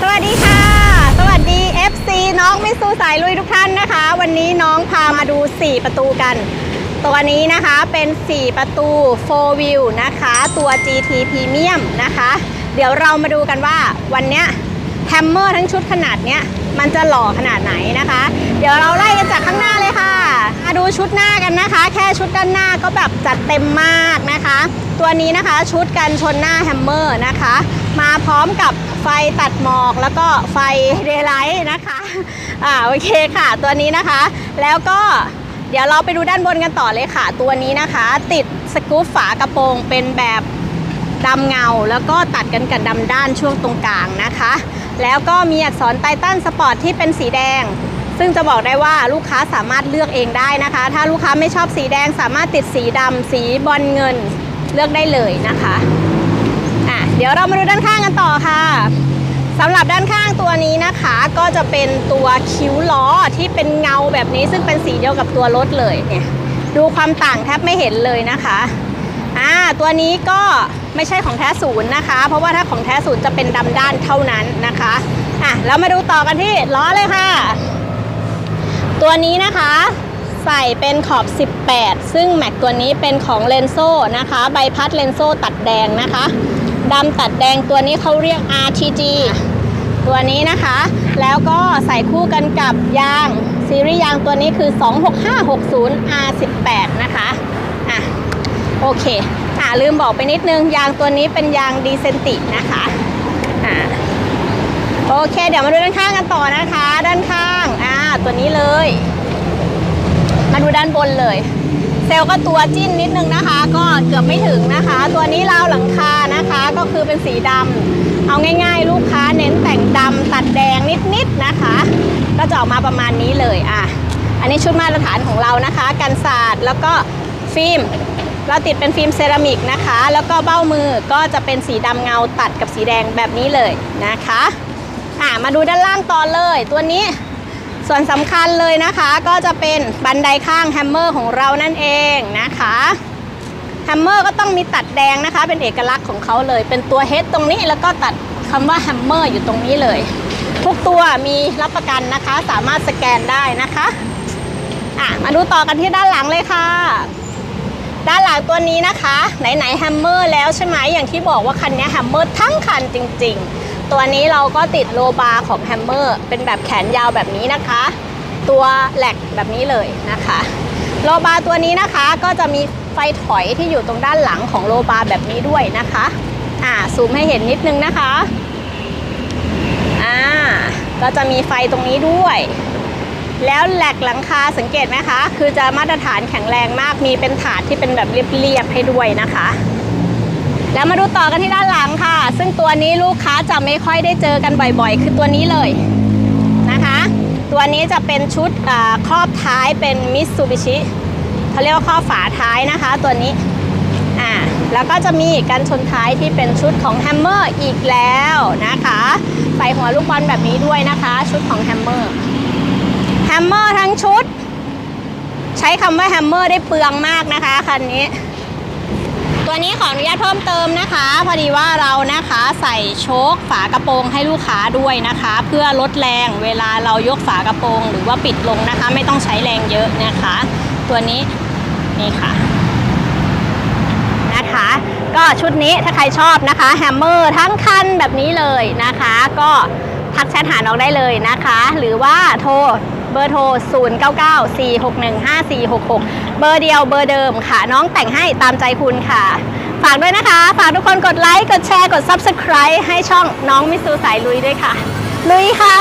สวัสดีค่ะ สวัสดี FC น้องมิสซูสายลุยทุกท่านนะคะ วันนี้น้องพามาดู 4 ประตูกัน ตัวนี้นะคะเป็น 4 ประตู 4 wheel นะคะ ตัว GT Premium นะคะ เดี๋ยวเรามาดูกันว่าวันเนี้ยแฮมเมอร์ทั้งชุดขนาดเนี้ยมันจะหล่อขนาดไหนนะคะ เดี๋ยวเราไล่กันจากข้างหน้าเลยค่ะมาดูชุดหน้ากันนะคะ แค่ชุดด้านหน้าก็แบบจัดเต็มมากนะคะ ตัวนี้นะคะชุดกันชนหน้าแฮมเมอร์นะคะ มาพร้อมกับไฟตัดหมอกแล้วก็ไฟเดย์ไลท์นะคะอ่าโอเคค่ะ ตัวนี้นะคะ แล้วก็ เดี๋ยวเราไปดูด้านบนกันต่อเลยค่ะ ตัวนี้นะคะ ติดสกู๊ปฝากระโปรงเป็นแบบดำเงา แล้วก็ตัดกันกับดำด้านช่วงตรงกลางนะคะ แล้วก็มีอักษรไททันสปอร์ตที่เป็นสีแดง ซึ่งจะบอกได้ว่าลูกค้าสามารถเลือกเองได้นะคะ ถ้าลูกค้าไม่ชอบสีแดงสามารถติดสีดำสีบอลเงินเลือกได้เลยนะคะอะเดี๋ยวเรามาดูด้านข้างกันต่อค่ะ สำหรับด้านข้างตัวนี้นะคะก็จะเป็นตัวคิ้วล้อที่เป็นเงาแบบนี้ซึ่งเป็นสีเดียวกับตัวรถเลยเนี่ยดูความต่างแทบไม่เห็นเลยนะคะอ่าตัวนี้ก็ไม่ใช่ของแท้ศูนย์นะคะ เพราะว่าถ้าของแท้ศูนย์จะเป็นดำด้านเท่านั้นนะคะอะแล้วมาดูต่อกันที่ล้อเลยค่ะ ตัวนี้นะคะใส่เป็นขอบ 18 ซึ่งแม็กตัวนี้เป็นของเลนโซนะคะ ใบพัดเลนโซตัดแดงนะคะ ดำตัดแดงตัวนี้เขาเรียก RTG ตัวนี้นะคะ แล้วก็ใส่คู่กันกับยาง ซีรีส์ยางตัวนี้คือ 26560 R18 นะคะอะโอเคอะลืมบอกไปนิดนึง ยางตัวนี้เป็นยางดีเซนตินะคะอะโอเค เดี๋ยวมาดูด้านข้างกันต่อนะคะ ด้านข้างอ่าตัวนี้เลย มาดูด้านบนเลย เซลล์ก็ตัวจิ้นนิดนึงนะคะ ก็เกือบไม่ถึงนะคะ ตัวนี้ราวหลังคานะคะ ก็คือเป็นสีดำเอาง่าย ๆ ลูกค้าเน้นแต่งดำตัดแดงนิดๆนะคะ ก็จะออกมาประมาณนี้เลยอะอันนี้ชุดมาตรฐานของเรานะคะ กันศาสตร์แล้วก็ฟิล์มเราติดเป็นฟิล์มเซรามิกนะคะ แล้วก็เบ้ามือก็จะเป็นสีดำเงาตัดกับสีแดงแบบนี้เลยนะคะ อะมาดูด้านล่างต่อเลย ตัวนี้ ส่วนสำคัญเลยนะคะก็จะเป็นบันไดข้างแฮมเมอร์ของเรานั่นเองนะคะแฮมเมอร์ก็ต้องมีตัดแดงนะคะ เป็นเอกลักษณ์ของเขาเลย เป็นตัวเฮดตรงนี้แล้วก็ตัดคำว่าแฮมเมอร์อยู่ตรงนี้เลย ทุกตัวมีรับประกันนะคะ สามารถสแกนได้นะคะอะมาดูต่อกันที่ด้านหลังเลยค่ะ ด้านหลังตัวนี้นะคะ ไหนๆแฮมเมอร์แล้วใช่ไหมอย่างที่บอกว่าคันนี้แฮมเมอร์ทั้งคันจริง ๆ ตัวนี้เราก็ติดโลบาร์ของแฮมเมอร์เป็นแบบแขนยาวแบบนี้นะคะ ตัวแหลกแบบนี้เลยนะคะโลบาร์ตัวนี้นะคะก็จะมีไฟถอยที่อยู่ตรงด้านหลังของโลบาร์แบบนี้ด้วยนะคะอ่าซูมให้เห็นนิดนึงนะคะอ่าก็จะมีไฟตรงนี้ด้วย แล้วแหลกหลังคาสังเกตไหมคะ คือจะมาตรฐานแข็งแรงมากมีเป็นถาดที่เป็นแบบเรียบๆให้ด้วยนะคะ แล้วมาดูต่อกันที่ด้านหลังค่ะ ซึ่งตัวนี้ลูกค้าจะไม่ค่อยได้เจอกันบ่อยๆ คือตัวนี้เลยนะคะ ตัวนี้จะเป็นชุดครอบท้ายเป็นมิตซูบิชิเขาเรียกว่าครอบฝาท้ายนะคะ ตัวนี้อ่าแล้วก็จะมีกันชนท้ายที่เป็นชุดของแฮมเมอร์อีกแล้วนะคะใส่หัวลูกบอลแบบนี้ด้วยนะคะ ชุดของแฮมเมอร์แฮมเมอร์ทั้งชุด ใช้คำว่าแฮมเมอร์ได้เปลืองมากนะคะคันนี้ ตัวนี้ขออนุญาตเพิ่มเติมนะคะ พอดีว่าเรานะคะใส่โชคฝากระโปรงให้ลูกค้าด้วยนะคะ เพื่อลดแรงเวลาเรายกฝากระโปรง หรือว่าปิดลงนะคะ ไม่ต้องใช้แรงเยอะนะคะ ตัวนี้นี่ค่ะนะคะก็ชุดนี้ถ้าใครชอบนะคะแฮมเมอร์ทั้งคันแบบนี้เลยนะคะ ก็ทักแชทหาน้องได้เลยนะคะ หรือว่าโทร เบอร์โทร 0994615466 เบอร์เดียวเบอร์เดิมค่ะ น้องแต่งให้ตามใจคุณค่ะ ฝากด้วยนะคะ ฝากทุกคนกดไลค์ กดแชร์ กด Subscribe ให้ช่องน้องมิสซูสายลุยด้วยค่ะ ลุยค่ะ